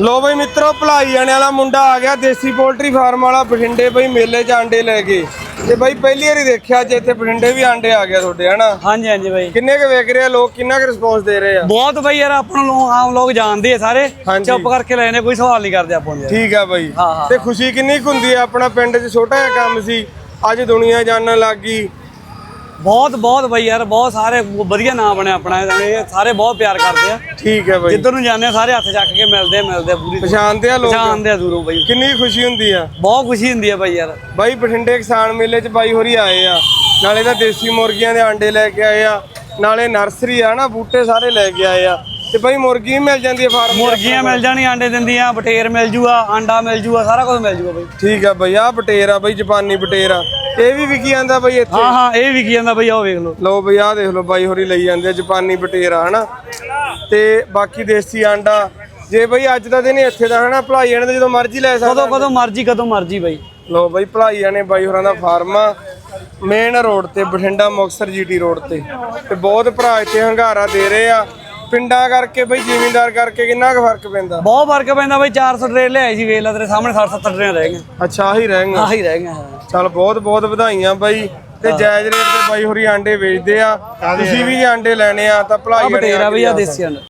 ਲੋ ਬਈ ਮਿੱਤਰੋ ਭਲਾਈ ਜਾਣੇ ਵਾਲਾ ਮੁੰਡਾ ਆ ਗਿਆ ਦੇਸੀ ਪੋਲਟਰੀ ਫਾਰਮ ਵਾਲਾ ਬਠਿੰਡੇ ਬਈ ਮੇਲੇ 'ਚ ਆਂਡੇ ਲੈ ਕੇ। ਤੇ ਬਈ ਪਹਿਲੀ ਵਾਰੀ ਦੇਖਿਆ ਜੇ ਇੱਥੇ ਬਠਿੰਡੇ ਵੀ ਆਂਡੇ ਆ ਗਿਆ ਤੁਹਾਡੇ ਹਨਾ? ਹਾਂਜੀ ਹਾਂਜੀ ਬਾਈ। ਕਿੰਨੇ ਕੁ ਵੇਖ ਰਹੇ ਆ ਲੋਕ ਕਿੰਨਾ ਕੁ ਰਿਸਪੌਂਸ ਦੇ ਰਹੇ ਆ? ਬਹੁਤ ਬਾਈ ਯਾਰ ਆਪਾਂ ਨੂੰ ਆਮ ਲੋਕ ਜਾਣਦੇ ਆ ਸਾਰੇ। ਚੁੱਪ ਕਰਕੇ ਲੈਣੇ ਕੋਈ ਸਵਾਲ ਨਹੀਂ ਕਰਦੇ ਆਪਾਂ ਨੂੰ ਠੀਕ ਆ ਬਈ। ਤੇ ਖੁਸ਼ੀ ਕਿੰਨੀ ਹੁੰਦੀ ਆ? ਆਪਣਾ ਪਿੰਡ 'ਚ ਛੋਟਾ ਜਿਹਾ ਕੰਮ ਸੀ ਅੱਜ ਦੁਨੀਆ ਜਾਣਨ ਲੱਗ ਗਈ। ਬਹੁਤ ਬਹੁਤ ਬਾਈ ਯਾਰ ਬਹੁਤ ਸਾਰੇ ਵਧੀਆ ਨਾਮ ਬਣਿਆ ਆਪਣਾ ਇਹ ਸਾਰੇ ਬਹੁਤ ਪਿਆਰ ਕਰਦੇ ਆ। ਠੀਕ ਹੈ ਬਈ। ਜਿੱਧਰ ਨੂੰ ਜਾਂਦੇ ਆ ਸਾਰੇ ਹੱਥ ਚੱਕ ਕੇ ਮਿਲਦੇ ਆ ਮਿਲਦੇ ਆ ਪੂਰੀ ਪਛਾਣਦੇ ਆ ਲੋਕ? ਜਾਣਦੇ ਆ ਦੂਰੋਂ ਬਾਈ। ਕਿੰਨੀ ਖੁਸ਼ੀ ਹੁੰਦੀ ਆ। ਬਹੁਤ ਖੁਸ਼ੀ ਹੁੰਦੀ ਆ ਬਾਈ ਯਾਰ। ਬਾਈ ਬਠਿੰਡੇ ਕਿਸਾਨ ਮੇਲੇ 'ਚ ਬਾਈ ਹੋਰੀ ਆਏ ਆ। ਨਾਲੇ ਤਾਂ ਦੇਸੀ ਮੁਰਗੀਆਂ ਦੇ ਆਂਡੇ ਲੈ ਕੇ ਆਏ ਆ। ਨਾਲੇ ਨਰਸਰੀ ਆ ਨਾ ਬੂਟੇ ਸਾਰੇ ਲੈ ਕੇ ਆਏ ਆ। ਤੇ ਬਾਈ ਮੁਰਗੀ ਮਿਲ ਜਾਂਦੀ ਹੈ ਫਾਰਮ? ਮੁਰਗੀਆਂ ਮਿਲ ਜਾਣੀਆਂ ਆਂਡੇ ਦਿੰਦੀਆਂ ਬਟੇਰ ਮਿਲ ਜੂਗਾ ਆਂਡਾ ਮਿਲ ਜੂਗਾ ਸਾਰਾ ਕੁਝ ਮਿਲ ਜੂਗਾ ਬਾਈ। ਠੀਕ ਆ ਬਈ ਆ ਬਟੇਰ ਆ ਬਈ ਜਾਪਾਨੀ ਬਟੇਰ ਆ। ਇਹ ਵੀ ਵਿਕੀ ਜਾਂਦਾ ਬਈ ਇੱਥੇ। ਹਾਂ ਹਾਂ ਇਹ ਵੀ ਕੀ ਜਾਂਦਾ ਬਾਈ ਆਓ ਵੇਖ ਲਓ। ਲਓ ਬਈ ਆ ਦੇਖ ਲਓ ਬਾਈ ਹੋਰੀ ਲਈ ਜਾਂਦੇ ਆ ਜਾਪਾਨੀ ਬਟੇਰ ਹਨਾ? ਤੇ ਬਾਕੀ ਦੇਸੀ ਆਂਡਾ ਜੇ ਬਈ ਅੱਜ ਦਾ ਦਿਨ ਇੱਥੇ ਦਾ ਹਨਾ ਭਲਾਈ ਤੇ ਜਦੋਂ ਮਰਜ਼ੀ ਲੈ ਸਕਦਾ ਕਦੋਂ ਕਦੋਂ ਮਰਜ਼ੀ ਕਦੋਂ ਮਰਜ਼ੀ ਬਾਈ। ਲੋ ਬਈ ਭਲਾਈ ਜਾਣੇ ਬਾਈ ਹੋਰਾਂ ਦਾ ਫਾਰਮ ਆ ਮੇਨ ਰੋਡ ਤੇ ਬਠਿੰਡਾ ਮੁਕਤਸਰ ਜੀਟੀ ਰੋਡ ਤੇ। ਤੇ ਬਹੁਤ ਭਰਾ ਇੱਥੇ ਹੰਗਾਰਾ ਦੇ ਰਹੇ ਆ। ਪਿੰਡਾਂ ਕਰਕੇ ਬਈ ਜ਼ਿਮੀਂਦਾਰ ਕਰਕੇ ਕਿੰਨਾ ਕੁ ਫ਼ਰਕ ਪੈਂਦਾ? ਬਹੁਤ ਫ਼ਰਕ ਪੈਂਦਾ ਬਾਈ 400 ਟਰੇ ਲਿਆਏ ਸੀ ਵੇਖ ਲੈ ਤੇਰੇ ਸਾਹਮਣੇ 60 70 ਟਰੇ ਰਹਿ ਗਏ ਅੱਛਾ ਆਹੀ ਰਹਿਣਗੇ ਆਹੀ ਰਹਿ ਗਏ ਹਾਂ। ਚਲ ਬਹੁਤ ਬਹੁਤ ਵਧਾਈਆਂ ਬਾਈ। ਤੇ ਜਾਇਜ਼ ਰੇਟ ਤੇ ਬਾਈ ਹੋਰੀ ਆਂਡੇ ਵੇਚਦੇ ਆ। ਤੁਸੀਂ ਵੀ ਜੇ ਆਂਡੇ ਲੈਣੇ ਆ ਤਾਂ ਭਲਾਈ ਬਟੇਰਾ ਵੀ ਆ ਦੇਸੀ ਆਂਡਾ।